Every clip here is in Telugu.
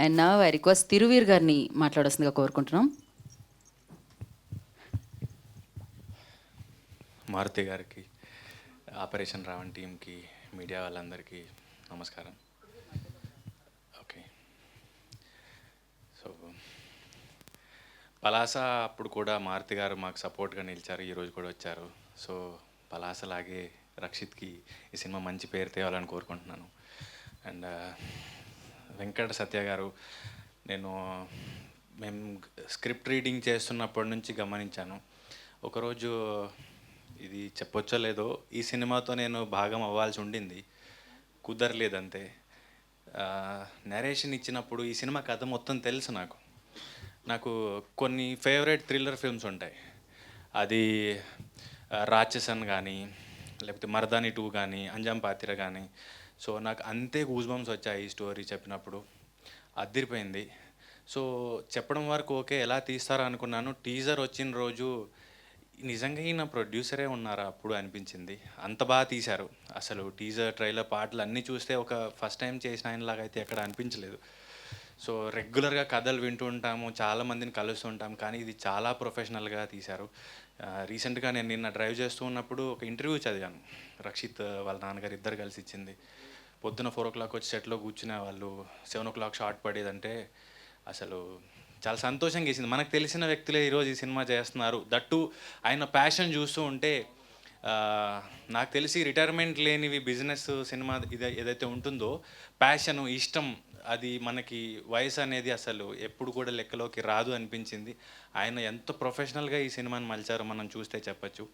అండ్ నా ఐ రిక్వెస్ట్ తిరువీర్ గారిని మాట్లాడాల్సిందిగా కోరుకుంటున్నాం. మారుతి గారికి ఆపరేషన్ రావణ్ టీంకి మీడియా వాళ్ళందరికీ నమస్కారం. ఓకే. సో పలాస అప్పుడు కూడా మారుతి గారు మాకు సపోర్ట్గా నిలిచారు ఈరోజు కూడా వచ్చారు. సో పలాసలాగే రక్షిత్కి ఈ సినిమా మంచి పేరు తేవాలని కోరుకుంటున్నాను. అండ్ వెంకట సత్య గారు నేను మేము స్క్రిప్ట్ రీడింగ్ చేస్తున్నప్పటి నుంచి గమనించాను. ఒకరోజు ఇది చెప్పొచ్చో లేదో ఈ సినిమాతో నేను భాగం అవ్వాల్సి ఉండింది. కుదరలేదంతే. నరేషన్ ఇచ్చినప్పుడు ఈ సినిమా కథ మొత్తం తెలుసు నాకు. నాకు కొన్ని ఫేవరెట్ థ్రిల్లర్ ఫిల్మ్స్ ఉంటాయి. అది రాక్షసన్ కానీ లేకపోతే మర్దాని టూ కానీ అంజాం పాతిర కానీ సో నాకు అంతే గూజ్ బంప్స్ వచ్చాయి ఈ స్టోరీ చెప్పినప్పుడు. అదిరిపోయింది. సో చెప్పడం వరకు ఓకే ఎలా తీస్తారో అనుకున్నాను. టీజర్ వచ్చిన రోజు నిజంగా ఈయన ప్రొడ్యూసరే ఉన్నారా అప్పుడు అనిపించింది. అంత బాగా తీశారు. అసలు టీజర్ ట్రైలర్ పాటలు అన్నీ చూస్తే ఒక ఫస్ట్ టైం చేసిన ఆయనలాగా అయితే ఎక్కడ అనిపించలేదు. సో రెగ్యులర్గా కథలు వింటూ ఉంటాము చాలా మందిని కలుస్తుంటాం కానీ ఇది చాలా ప్రొఫెషనల్గా తీశారు. రీసెంట్గా నేను నిన్న డ్రైవ్ చేస్తూ ఉన్నప్పుడు ఒక ఇంటర్వ్యూ చదివాను. రక్షిత్ వాళ్ళ నాన్నగారు ఇద్దరు కలిసి ఇచ్చింది. పొద్దున ఫోర్ ఓ క్లాక్ వచ్చి సెట్లో కూర్చునే వాళ్ళు సెవెన్ ఓ క్లాక్ షార్ట్ పడేదంటే అసలు చాలా సంతోషంగా వేసింది. మనకు తెలిసిన వ్యక్తులే ఈరోజు ఈ సినిమా చేస్తున్నారు. దట్టు ఆయన ప్యాషన్ చూస్తూ ఉంటే నాకు తెలిసి రిటైర్మెంట్ లేనివి బిజినెస్ సినిమా ఇది ఏదైతే ఉంటుందో ప్యాషన్ ఇష్టం అది మనకి వయసు అనేది అసలు ఎప్పుడు కూడా లెక్కలోకి రాదు అనిపించింది. ఆయన ఎంత ప్రొఫెషనల్గా ఈ సినిమాని మలిచారో మనం చూస్తే చెప్పచ్చు.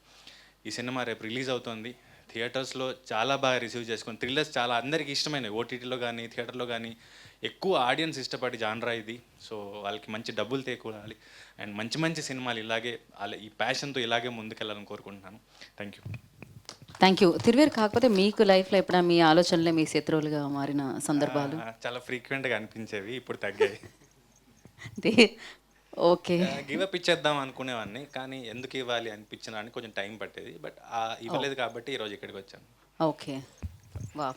ఈ సినిమా రేపు రిలీజ్ అవుతుంది. థియేటర్స్లో చాలా బాగా రిసీవ్ చేసుకుని థ్రిల్లర్స్ చాలా అందరికీ ఇష్టమైనవి. ఓటీటీలో కానీ థియేటర్లో కానీ ఎక్కువ ఆడియన్స్ ఇష్టపడి జాన్రా ఇది. సో వాళ్ళకి మంచి డబ్బులు తేకూడాలి. అండ్ మంచి మంచి సినిమాలు ఇలాగే అలా ఈ ప్యాషన్తో ఇలాగే ముందుకెళ్ళాలని కోరుకుంటున్నాను. Thank you. Thank you. Thiruveer కాకపోతే మీకు లైఫ్లో ఎప్పుడైనా మీ ఆలోచనలే మీ శత్రువులుగా మారిన సందర్భాలు? చాలా ఫ్రీక్వెంట్గా అనిపించేవి ఇప్పుడు తగ్గాయి. ఓకే గివ్ అప్ ఇచ్చేద్దాం అనుకునేవాడిని కానీ ఎందుకు ఇవ్వాలి అనిపించిన అని కొంచెం టైం పట్టేది. బట్ ఇవ్వలేదు కాబట్టి ఈరోజు ఇక్కడికి వచ్చాను. ఓకే వా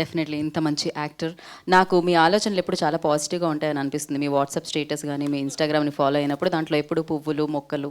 డెఫినెట్లీ ఇంత మంచి యాక్టర్ నాకు మీ ఆలోచనలు ఎప్పుడు చాలా పాజిటివ్గా ఉంటాయని అనిపిస్తుంది. మీ వాట్సాప్ స్టేటస్ కానీ మీ ఇన్స్టాగ్రామ్ని ఫాలో అయినప్పుడు దాంట్లో ఎప్పుడు పువ్వులు మొక్కలు